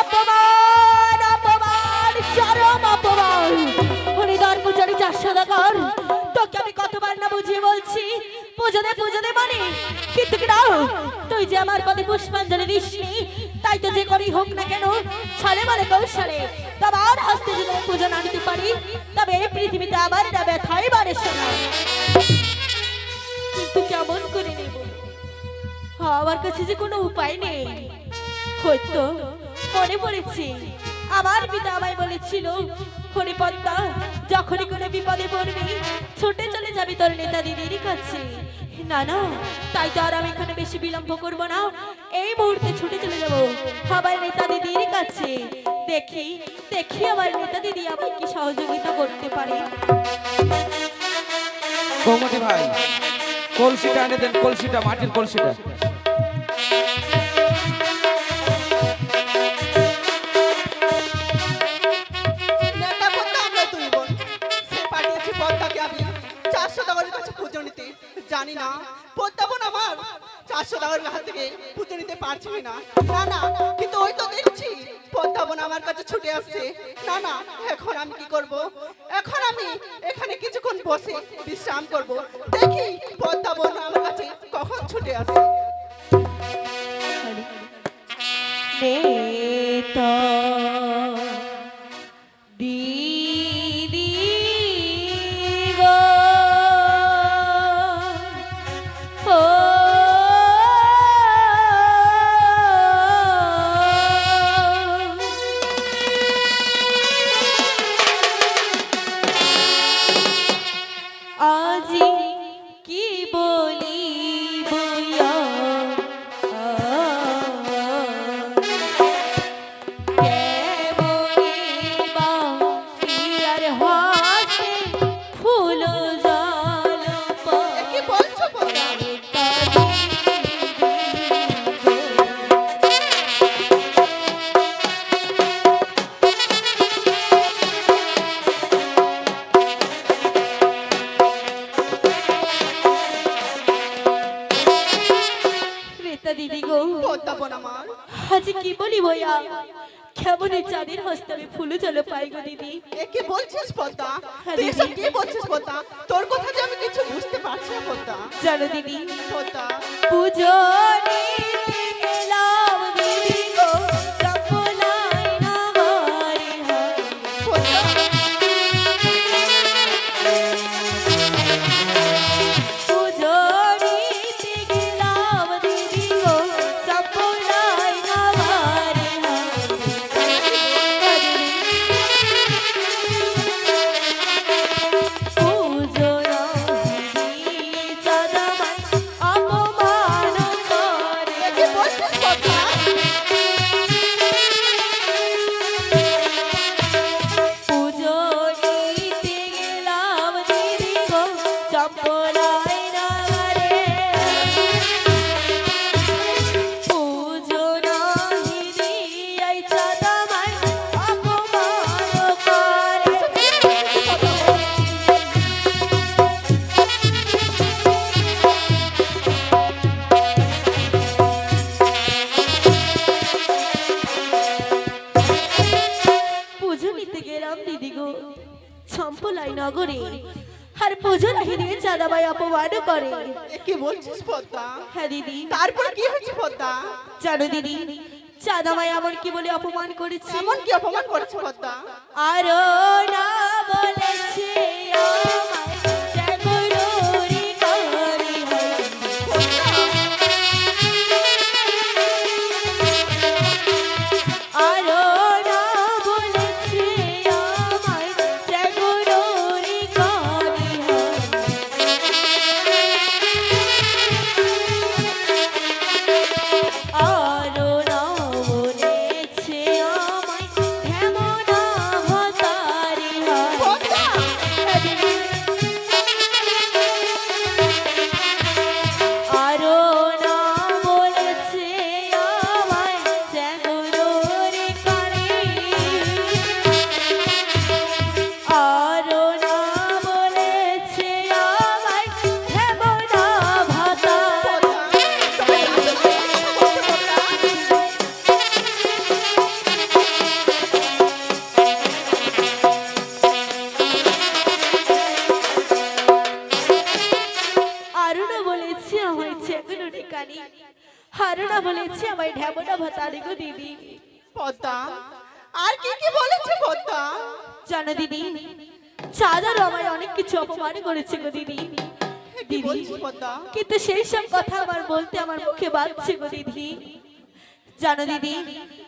অপমান অপমান, চরম অপমান। হরিদার পূজারি চার সদাগর, তোকে আমি কতবার না বুঝিয়ে বলছি। পুজো দে পুজো দে মানে কিন্তু কি না। তুই যে আমার পদে পুষ্পাঞ্জলি দিসনি, তাই তো যে করেই হোক না কেন, ছলে মানে কৌশলে। তোমার হস্তে যদি পুজো না নিতে পারি, তবে এই পৃথিবীতে আমার না ব্যথাই বাড়ে শোনা কিন্তু কেমন করে নেব? আমার কাছে যে কোনো উপায় নেই। হয়তো মনে পড়েছে। আমার পিতা আমায় বলেছিল, হরিপদ্মা, যখনই কোনো বিপদে পড়বি, ছুটে চলে যাবি তোর নেতা দিদির কাছে। না না, তাই তো আর আমি এখানে বেশি বিলম্ব করব না। এই মুহূর্তে ছুটে চলে যাব আমার নেতা দিদির কাছে। দেখি দেখি আমার নেতা দিদি আমায় কি সহযোগিতা করতে পারে। কৌমতি ভাই, কলসিটা এনে দেন, কলসিটা, মাটির কলসিটা। জানি না। বোন আমার চারশো টাকার হাত থেকে পুজো নিতে পারছি না না না, কিন্তু ওই তো দেখছি বোন আমার কাছে ছুটে আসছে। না না, এখন আমি কি করব? এখন আমি এখানে কিছুক্ষণ বসে বিশ্রাম করব। দেখি বোন আমার কাছে কখন ছুটে আসে আজি কি বলি ভয়া? কেমনে চাঁদের হস্তে আমি ফুল চলে পাই গো দিদি। এ কি বলছিস পদ্মা? হ্যাঁ, তুই এসব। কি বলছিস পদ্মা? তোর কথা যে আমি কিছু বুঝতে পারছি না পদ্মা। জানো দিদি পদ্মা। পুজো নিতে চম্পলাই নগরে আর পূজন ঘিরে চাঁদাবাই অপমান করে। কি বলছিস পদ্মা? হ্যাঁ দিদি। তারপর কি হয়েছে পদ্মা? জানো দিদি চাঁদামাই এমন কি বলে অপমান করেছে? এমন কি অপমান করেছে পদ্মা? আরও না বলেছে। बलेছে এগুলো ঠিকানি হারুনা বলেছে আমায় ঢেবনা ভাতা দিগো দিদি। পদ্মা আর কি কি বলেছে পদ্মা? জানো দিদি চাঁদারও আমায় অনেক কিছু অপমান করেছে গো দিদি। হ্যাঁ, দিদি কিন্তু সেই সব কথা আমার বলতে আমার মুখে বাজছে গো দিদি। জানো দিদি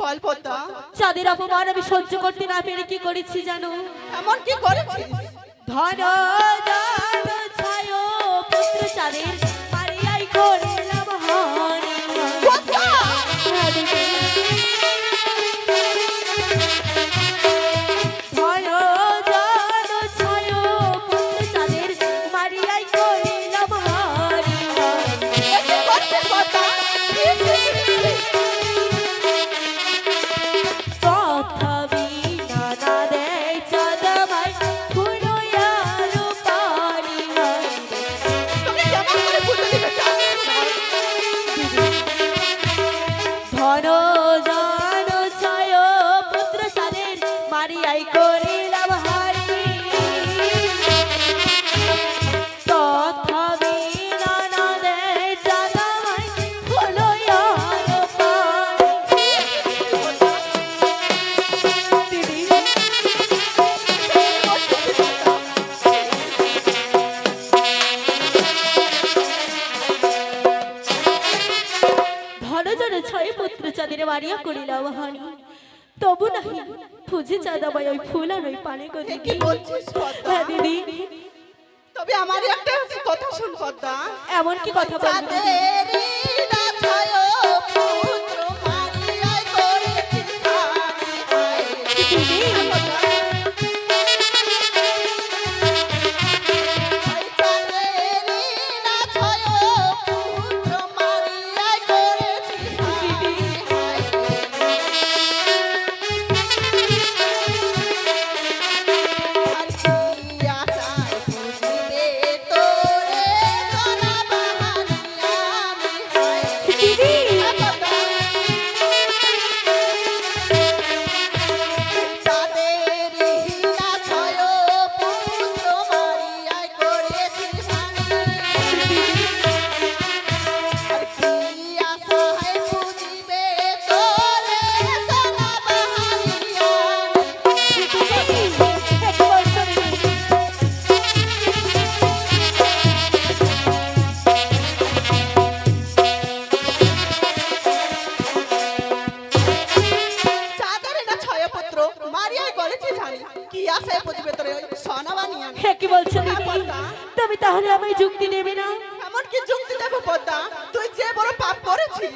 বল পদ্মা। চাঁদের অপমান আমি সহ্য করতে না পেরে কি করেছি জানো? এমন কি করেছি ধন ফুজে চাঁদাবাই ওই ফুল আর ওই পানি গো কি বলছিস হ্যাঁ দিদি। তবে আমার একটা কথা শুন পদ্মা। এমন কি কথা বলব? তাহলে আমায় যুক্তি দেবে না? এমন কি যুক্তি দেবো পদ্মা তুই যে বড় পাপ করেছিস।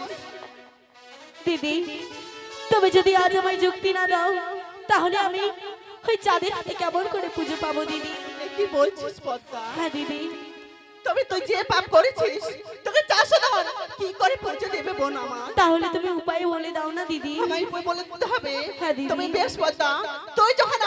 দিদি তুমি যদি আজ আমায় যুক্তি না দাও তাহলে আমি ওই চাঁদের হাতে কেমন করে পুজো পাবো দিদি? কি বলছিস পদ্মা? হ্যাঁ দিদি। তবে তুই যে পাপ করেছিস তোকে চারশো ধর কি করে পৌঁছে দেবে বোন আমার? তাহলে তুমি উপায় বলে দাও না দিদি। আমায় বই বলে দিতে হবে। হ্যাঁ, দিদি। তুমি বেশ পদ্মা তুই যখন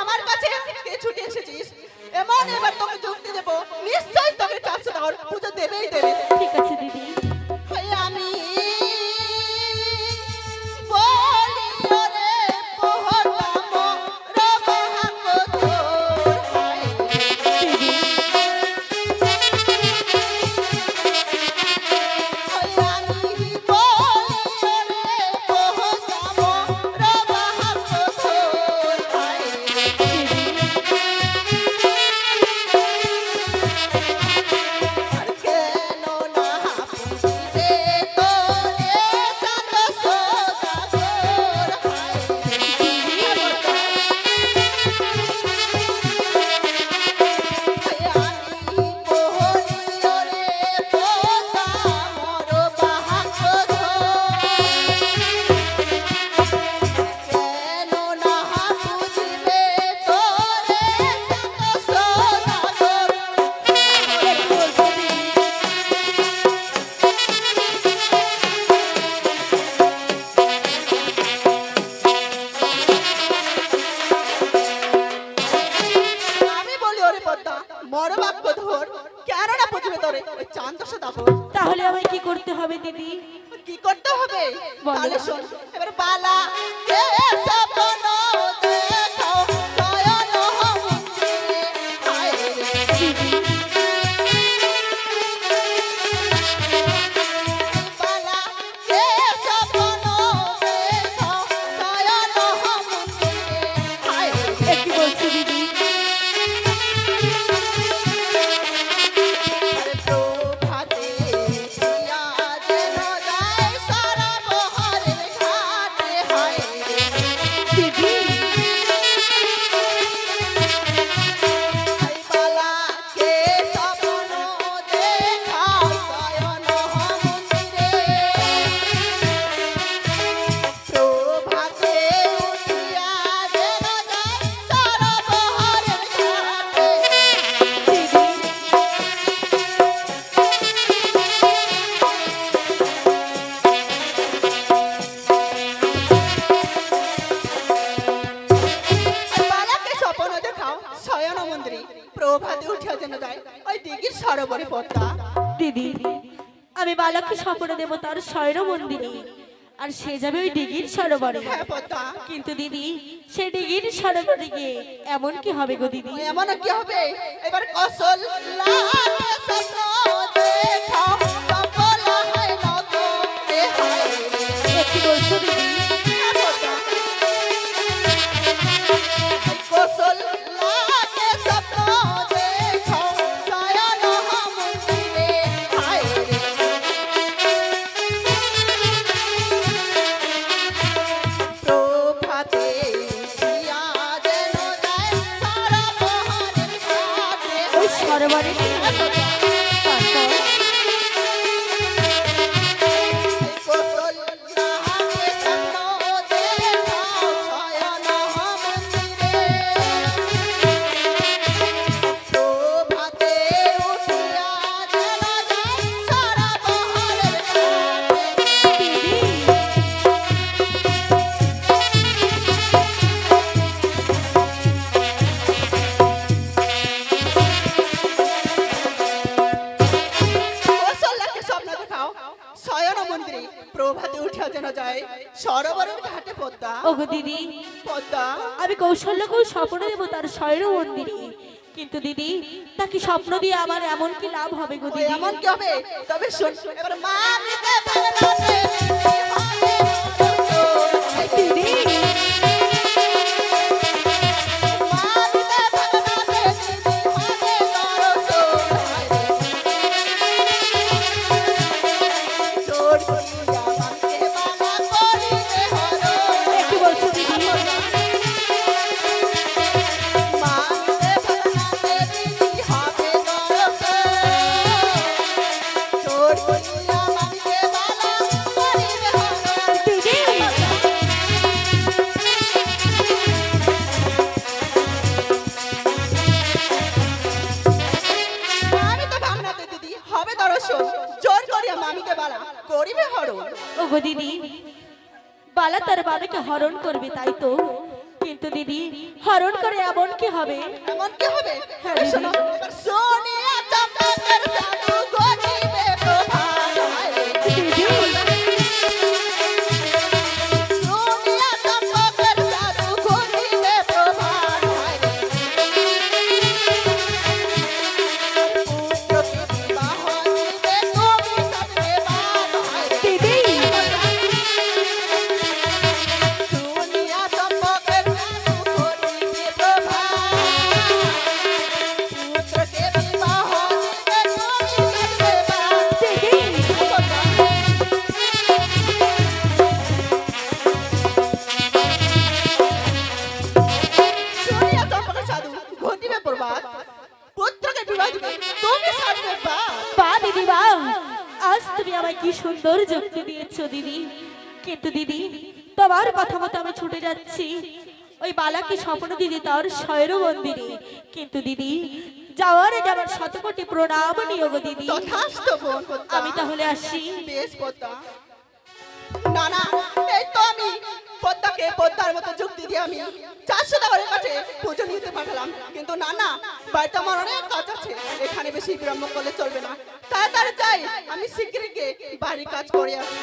বড় ধর কেননা প্রথমে তোরে ওই চান্দসে দাপর। তাহলে আমায় কি করতে হবে দিদি? কি করতে হবে? তাহলে শোন এবার পালা। শয়ন আর সে যাবে ওই ডিগির সরোবরে। কিন্তু দিদি, সে ডিগির সরোবরে গিয়ে এমন কি হবে গো দিদি? এমন কি হবে? এবার কসল দেখা স্বপ্ন দেবো তার শয়ন মন্দিরে কিন্তু দিদি তাকে স্বপ্ন দিয়ে আমার এমন কি লাভ হবে গো দিদি? এমন কি হবে? তবে শোন এবার মা হবে? এমন কি হবে? হ্যাঁ, শোনো যাচ্ছি ওই বালাকে স্বপ্ন দিদি তার শয়র মন্দিরে। কিন্তু দিদি যাওয়ার আগে আমার শতকোটি প্রণাম নিয়োগ দিদি। আমি তাহলে আসি। বেশ পদ্মা না না এই তো আমি পদ্মাকে পদ্মার মতো যুক্তি দিয়ে আমি চারশো টাকার কাছে পুজো নিতে পাঠালাম কিন্তু না না বাড়িতে আমার অনেক কাজ আছে। এখানে বেশি বিলম্ব করলে চলবে না। তাড়াতাড়ি যাই আমি বাড়ির কাজ করে আসি।